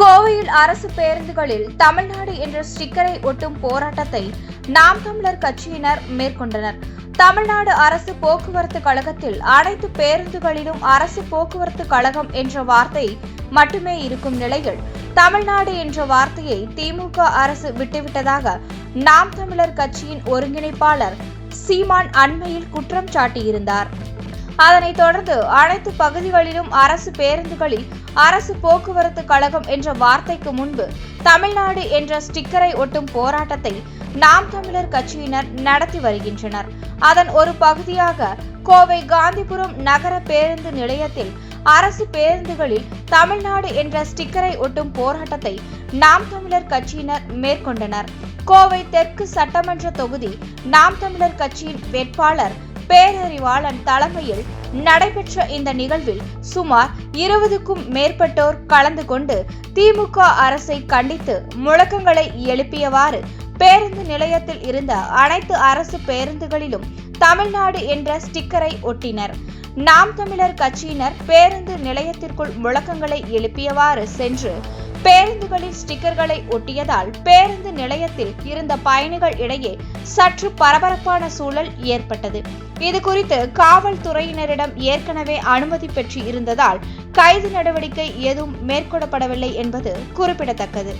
கோவையில் அரசு பேருந்துகளில் தமிழ்நாடு என்ற ஸ்டிக்கரை ஒட்டும் போராட்டத்தை நாம் தமிழர் கட்சியினர் மேற்கொண்டனர். தமிழ்நாடு அரசு போக்குவரத்து கழகத்தில் அனைத்து பேருந்துகளிலும் அரசு போக்குவரத்து கழகம் என்ற வார்த்தை மட்டுமே இருக்கும் நிலையில் தமிழ்நாடு என்ற வார்த்தையை திமுக அரசு விட்டுவிட்டதாக நாம் தமிழர் கட்சியின் ஒருங்கிணைப்பாளர் சீமான் அண்மையில் குற்றம் சாட்டியிருந்தார். அதனைத் தொடர்ந்து அனைத்து பகுதிகளிலும் அரசு பேருந்துகளில் அரசு போக்குவரத்து கழகம் என்ற வார்த்தைக்கு முன்பு தமிழ்நாடு என்ற ஸ்டிக்கரை ஒட்டும் போராட்டத்தை நாம் தமிழர் கட்சியினர் நடத்தி வருகின்றனர். அதன் ஒரு பகுதியாக கோவை காந்திபுரம் நகர பேருந்து நிலையத்தில் அரசு பேருந்துகளில் தமிழ்நாடு என்ற ஸ்டிக்கரை ஒட்டும் போராட்டத்தை நாம் தமிழர் கட்சியினர் மேற்கொண்டனர். கோவை தெற்கு சட்டமன்ற தொகுதி நாம் தமிழர் கட்சியின் வேட்பாளர் பேரறிவாளன் தலைமையில் நடைபெற்ற இந்த நிகழ்வில் சுமார் இருபதுக்கும் மேற்பட்டோர் கலந்து கொண்டு திமுக அரசை கண்டித்து முழக்கங்களை எழுப்பியவாறு பேருந்து நிலையத்தில் இருந்த அனைத்து அரசு பேருந்துகளிலும் தமிழ்நாடு என்ற ஸ்டிக்கரை ஒட்டினர். நாம் தமிழர் கட்சியினர் பேருந்து நிலையத்திற்குள் முழக்கங்களை எழுப்பியவாறு சென்று பேருந்துகளில் ஸ்டிக்கர்களை ஒட்டியதால் பேருந்து நிலையத்தில் இருந்த பயணிகள் இடையே சற்று பரபரப்பான சூழல் ஏற்பட்டது. இது குறித்து காவல்துறையினரிடம் ஏற்கனவே அனுமதி பெற்று இருந்ததால் கைது நடவடிக்கை எதுவும் மேற்கொள்ளப்படவில்லை என்பது குறிப்பிடத்தக்கது.